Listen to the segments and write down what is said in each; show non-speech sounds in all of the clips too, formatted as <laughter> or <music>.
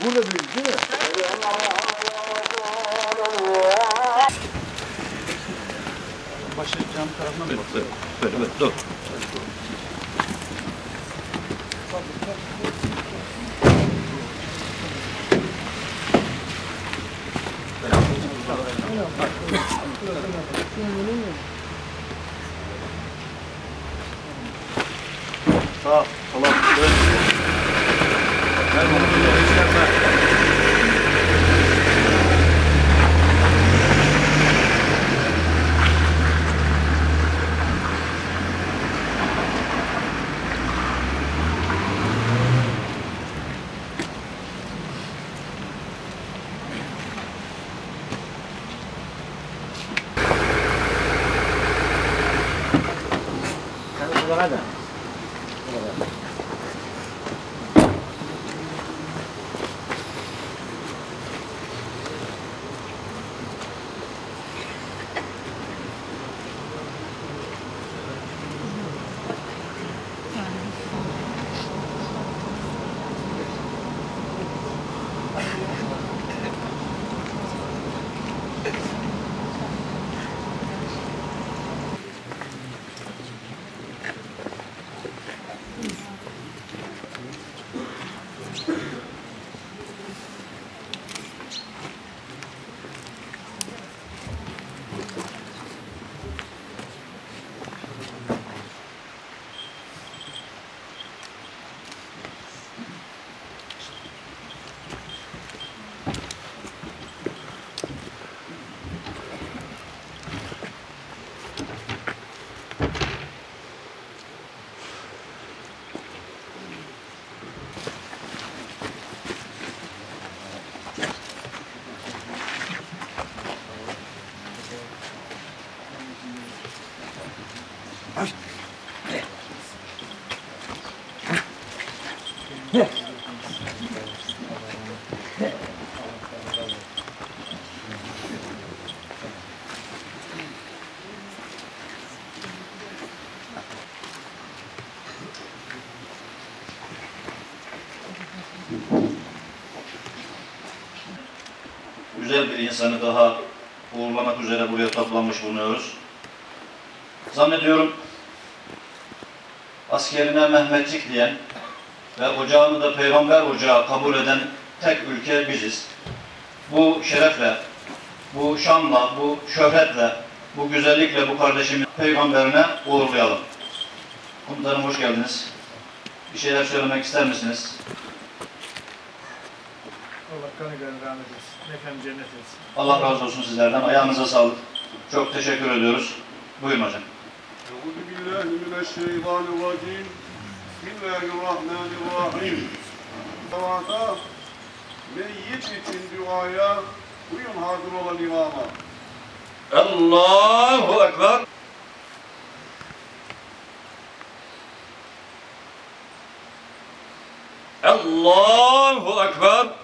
Burada büyüdü değil mi? Başı cam tarafına mı? Böyle, böyle, böyle, dur. Sağ, sola, dön. Gel Radar. Güzel bir insanı daha uğurlamak üzere buraya toplanmış bulunuyoruz. Zannediyorum askerine Mehmetçik diyen ve ocağını da peygamber ocağı kabul eden tek ülke biziz. Bu şerefle, bu şanla, bu şöhretle, bu güzellikle bu kardeşimin peygamberine uğurlayalım. Komutanım hoş geldiniz. Bir şeyler söylemek ister misiniz? Allah kanı kanı rahmet etsin. Mekan cennet etsin. Allah razı olsun sizlerden. Ayağınıza sağlık. Çok teşekkür ediyoruz. Buyurun hocam. Euzu billahi mineşşeytanirracim. Bismillahirrahmanirrahim. Davata meyyit için duaya uyun hazır olan imama. Allahu Ekber. Allahu Ekber.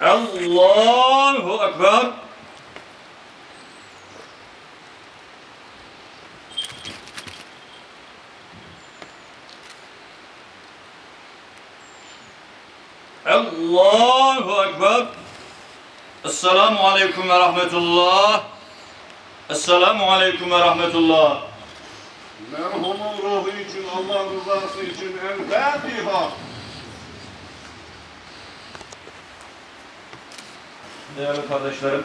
Allahu Ekber. Allahu Ekber. Esselamu Aleyküm ve Rahmetullah. Esselamu Aleyküm ve Rahmetullah. Merhumun ruhu için, Allah rızası için El Fatiha. Değerli kardeşlerim,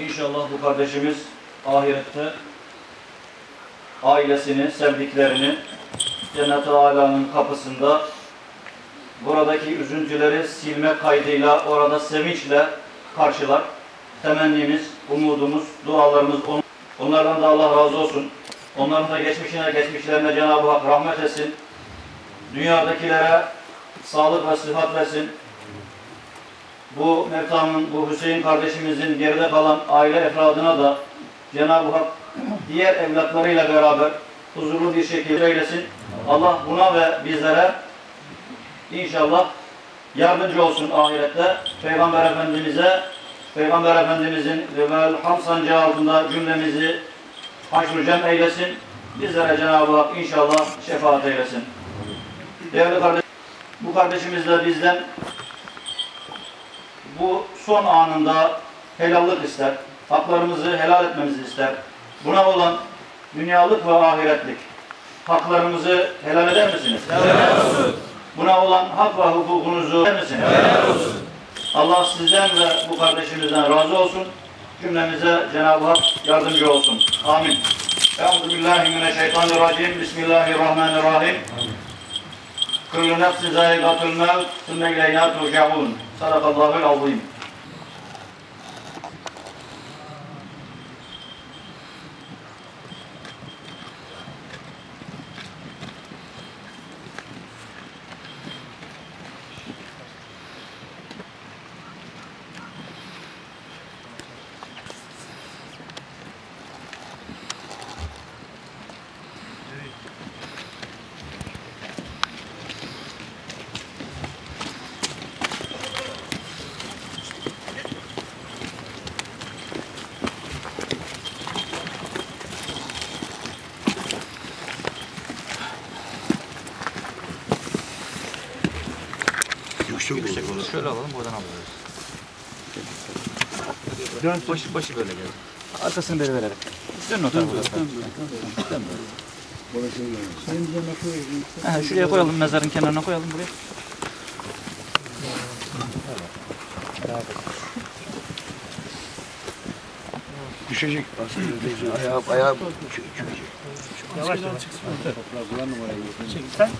İnşallah bu kardeşimiz ahirette ailesini, sevdiklerini Cennet-i Ala'nın kapısında buradaki üzüntüleri silme kaydıyla orada sevinçle karşılar. Temennimiz, umudumuz, dualarımız on- onlardan da Allah razı olsun. Onların da geçmişine, geçmişlerine Cenab-ı Hak rahmet etsin. Dünyadakilere sağlık ve sıhhat versin. Bu Mevtam'ın, bu Hüseyin kardeşimizin geride kalan aile efradına da Cenab-ı Hak diğer evlatlarıyla beraber huzurlu bir şekilde eylesin. Allah buna ve bizlere inşallah yardımcı olsun ahirette. Peygamber Efendimiz'e Peygamber Efendimizin ve Ham sancağı altında cümlemizi haşr eylesin. Bizlere Cenab-ı Hak inşallah şefaat eylesin. Değerli kardeş, bu kardeşimiz de bizden bu son anında helallik ister. Haklarımızı helal etmemizi ister. Buna olan dünyalık ve ahiretlik haklarımızı helal eder misiniz? Buna olan hak ve hukukunuzu eder misiniz? Allah sizden ve bu kardeşimizden razı olsun. Cümlemize Cenab-ı Hak yardımcı olsun. Amin. Euzubillahimineşşeytanirracim. Bismillahirrahmanirrahim. Kullu nefsin zâikatul mevt. Sümme ileyna turcaun. Sadakallahul azim. Yüksek olur. Şöyle alalım, buradan alıyoruz. Dön. Başı, başı böyle gelir. Arkasını beri vererek. Dönün o tarafa. Dön, dön, Ha, şuraya koyalım, mezarın kenarına koyalım buraya. Düşecek aslında. Ayağı, ayağı Yavaş yavaş. Çek sen.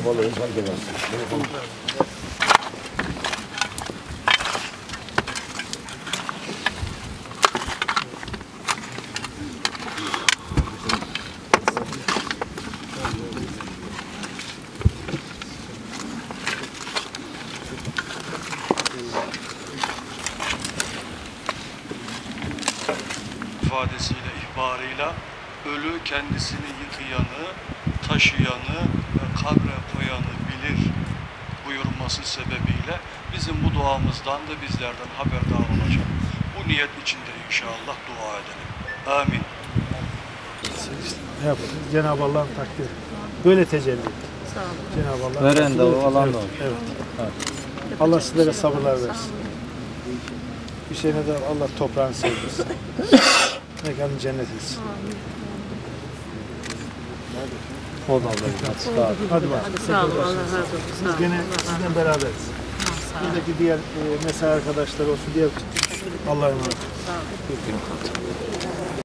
arabalı insan gelmez. ifadesiyle, ihbarıyla ölü kendisini yıkayanı, taşıyanı ve kabre koyanı bilir buyurması sebebiyle bizim bu duamızdan da bizlerden haberdar olacak. Bu niyet içinde inşallah dua edelim. Amin. Ne yapalım? Cenab-ı Allah'ın takdiri. Böyle tecelli etti. Cenab-ı Allah. Veren de o, alan da o. Evet. evet. Allah sizlere sabırlar versin. Bir şeyine de Allah toprağını sevdirsin. <laughs> Mekanı cennet etsin. Hadi bakalım. Sağ olun, Allah razı olsun. Sağ olun. Gene sizden beraberiz. Buradaki diğer e, mesai arkadaşlar olsun, diğer Allah'a emanet.